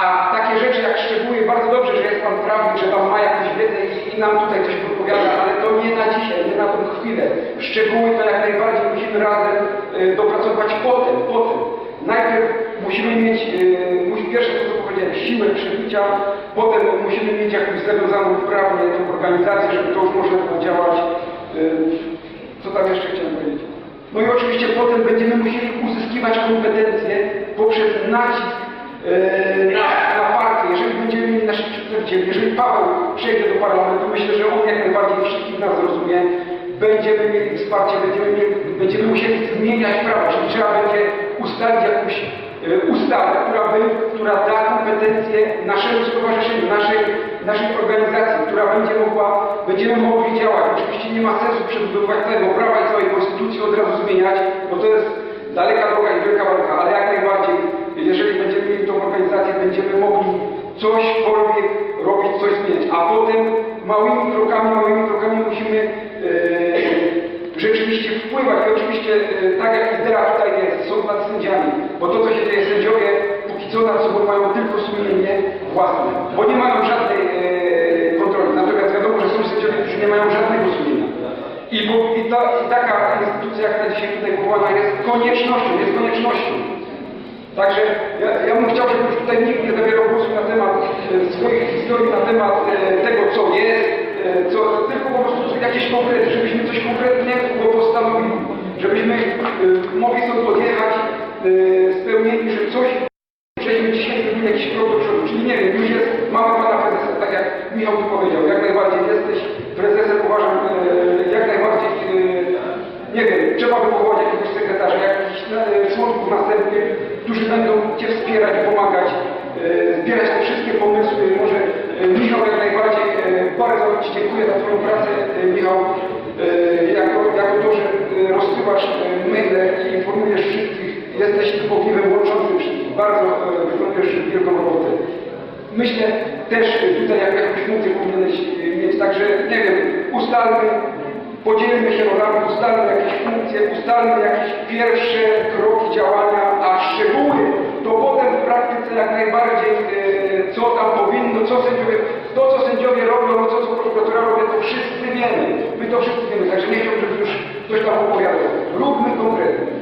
A takie rzeczy jak szczegóły, bardzo dobrze, że jest Pan prawny, że Pan ma jakąś wiedzę i, i nam tutaj coś podpowiada, ale to nie na dzisiaj, nie na tą chwilę. Szczegóły to jak najbardziej musimy razem y, dopracować potem, potem. Najpierw musimy mieć, y, musi, pierwsze co powiedziałem, siłę przebicia, potem musimy mieć jakąś zawiązaną prawnie tą organizację, żeby to już można było działać. Y, co tam jeszcze chciałem powiedzieć? No i oczywiście potem będziemy musieli uzyskiwać kompetencje poprzez nacisk e, na, na partię. Jeżeli będziemy mieli naszych przedstawicieli, jeżeli Paweł przejdzie do parlamentu, myślę, że on jak najbardziej wszystkich nas zrozumie. Będziemy mieli wsparcie, będziemy, będziemy musieli zmieniać prawo, czyli trzeba będzie ustalić jakąś e, ustawę, która, by, która da kompetencje naszemu stowarzyszeniu, naszej, naszej organizacji, która będzie mogła, będziemy mogli działać. Oczywiście nie ma sensu przebudowywać całego prawa i całej konstytucji od razu zmieniać, bo to jest daleka droga i wielka walka, ale jak najbardziej, jeżeli będziemy mieli tą organizację, cośkolwiek robić, coś zmieniać, a potem małymi krokami, małymi krokami musimy e, rzeczywiście wpływać. I oczywiście e, tak jak idea tutaj jest, są nad sędziami, bo to co się dzieje, sędziowie póki co nad sobą mają tylko sumienie własne, bo nie mają żadnej e, kontroli, natomiast wiadomo, że są sędziowie, którzy nie mają żadnego sumienia. I, bo, i, ta, I taka instytucja, jak ta dzisiaj tutaj powołana jest koniecznością, jest koniecznością. Także ja, ja bym chciał, żeby tutaj nikt nie zabierał głosu na temat e, swoich historii, na temat e, tego, co jest, e, co, tylko po prostu jakieś konkrety, żebyśmy coś konkretnego postanowili, żebyśmy e, mogli stąd odjechać e, spełnieni, że coś żeśmy dzisiaj zrobili jakiś krok do przodu. Czyli nie wiem, już jest, mamy pana prezesa, tak jak Michał powiedział, jak najbardziej jesteś prezesem, uważam, e, jak najbardziej, e, nie wiem, trzeba by powołać jakiegoś sekretarza, jakichś e, członków następnych, którzy będą Cię wspierać, pomagać, e, zbierać te wszystkie pomysły. Może e, Michał jak najbardziej, e, bardzo Ci dziękuję za Twoją pracę, Michał, jako, jako to, że rozsyłasz maile i informujesz wszystkich, jesteś ogniwem łączącym wszystkich. Bardzo wykonujesz wielką robotę. Myślę też tutaj jak jakąś funkcję powinieneś mieć, także nie wiem, ustalmy, podzielmy się rolami, ustalmy jakieś funkcje, ustalmy jakieś pierwsze kroki działania, a szczegóły to potem w praktyce jak najbardziej e, co tam powinno, co sędziowie, to co sędziowie robią, no to co prokuratura robi, to wszyscy wiemy. My to wszyscy wiemy, także nie chciałbym, żeby już ktoś tam opowiadał. Róbmy konkretnie.